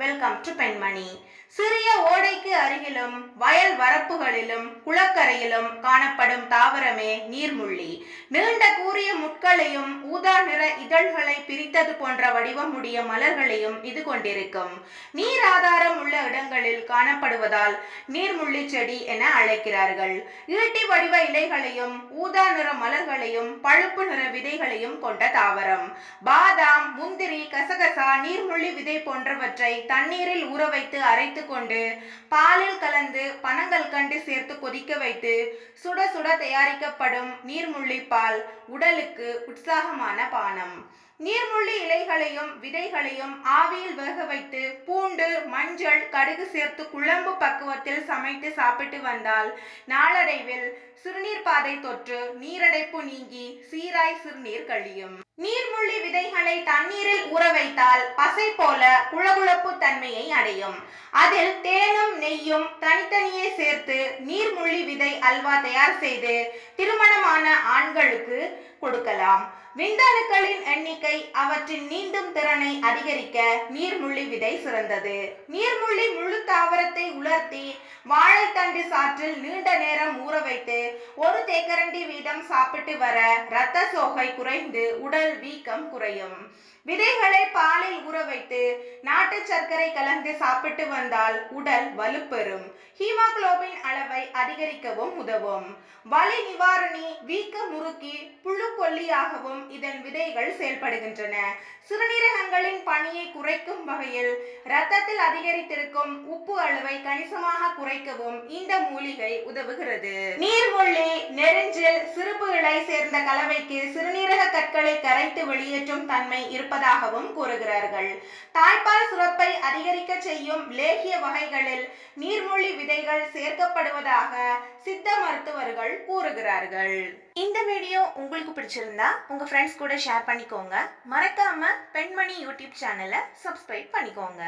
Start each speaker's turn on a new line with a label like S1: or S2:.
S1: Welcome to பெண்மணி சிறிய ஓடைக்கு அருகிலும் வயல் வரப்புகளிலும் குளக்கரையிலும் காணப்படும் தாவரமே நீர்முள்ளி. நீண்ட கூறிய முட்களையும் ஊதா நிற இதழ்களை பிரித்தது போன்ற வடிவமுடைய மலர்களையும் இது கொண்டிருக்கும். நீர் ஆதாரம் பகுதிகளில் காணப்படுவதால் நீர்முள்ளி செடி என அழைக்கிறார்கள். ஈட்டி வடிவ இலைகளையும் ஊதா நிற மலர்களையும் பழுப்பு நிற விதைகளையும் கொண்ட தாவரம். பாதாம் முந்திரி கசகசா நீர்முள்ளி விதை போன்றவற்றை தண்ணீரில் ஊற வைத்து அரைத்து கொண்டு பாலில் கலந்து பனங்கள் கண்டு சேர்த்து கொதிக்க வைத்து சுட சுட தயாரிக்கப்படும் நீர்முள்ளி பால் உடலுக்கு உற்சாகமான பானம். நீர்முள்ளி இலைகளையும் விதைகளையும் ஆவியில் வேக வைத்து பூண்டு மஞ்சள் கடுகு சேர்த்து குழம்பு பக்குவத்தில் சமைத்து சாப்பிட்டு வந்தால் நாளடைவில் சிறுநீர் பாதை தொற்று நீரடைப்பு நீங்கி சீராய் சிறுநீர் கழியும். நீர்முள்ளி விதைகளை தண்ணீரில் ஊற வைத்தால் பசை போல குளகுளப்பு தன்மையை அடையும். அதில் தேனும் நெய்யும் தனித்தனியே சேர்த்து நீர்முள்ளி விதை அல்வா தயார் செய்து திருமணமான ஆண்களுக்கு கொடுக்கலாம். விந்தணுக்களின் எண்ணிக்கை அவற்றின் நீண்டும் திறனை அதிகரிக்க நீர்முள்ளி விதை சிறந்தது. நீர்முள்ளி முழு தாவர தாவரத்தை உலர்த்தி வாழைத்தண்டு சாற்றில் நீண்ட நேரம் ஊற வைத்து ஒரு தேக்கரண்டி வீதம் சாப்பிட்டு வர இரத்த சோகை குறைந்து உடல் வீக்கம் குறையும். விதைகளை பாலில் ஊற வைத்து நாட்டு சர்க்கரை கலந்து சாப்பிட்டு வந்தால் உடல் வலுப்பெறும். ஹீமோகுளோபின் அளவை அதிகரிக்கவும் உதவும். வலி நிவாரணி வீக்க முறுக்கி புழு கொல்லியாகவும் இதன் விதைகள் செயல்படுகின்றன. சிறுநீரகங்களின் பணியை குறைக்கும் வகையில் இரத்தத்தில் அதிகரித்திருக்கும் உப்பு அளவு கணிசமாக குறைக்கவும் இந்த மூலிகை உதவுகிறது. நீர்முள்ளி நெருஞ்சில் சிறுப்பு இலை சேர்ந்த கலவைக்கு சிறுநீரக கற்களை கரைத்து வெளியேற்றும் தன்மை இருப்பதாகவும் கூறுகிறார்கள். தாய்ப்பால் சுரப்பை அதிகரிக்க செய்யும் லேகிய வகைகளில் நீர்மொழி விதைகள் சேர்க்கப்படுவதாக சித்த மருத்துவர்கள் கூறுகிறார்கள். இந்த வீடியோ உங்களுக்கு பிடிச்சிருந்தா உங்க ஃப்ரெண்ட்ஸ் கூட ஷேர் பண்ணிக்கோங்க. மறக்காம பெண்மணி யூடியூப் சேனலை சப்ஸ்கிரைப் பண்ணிக்கோங்க.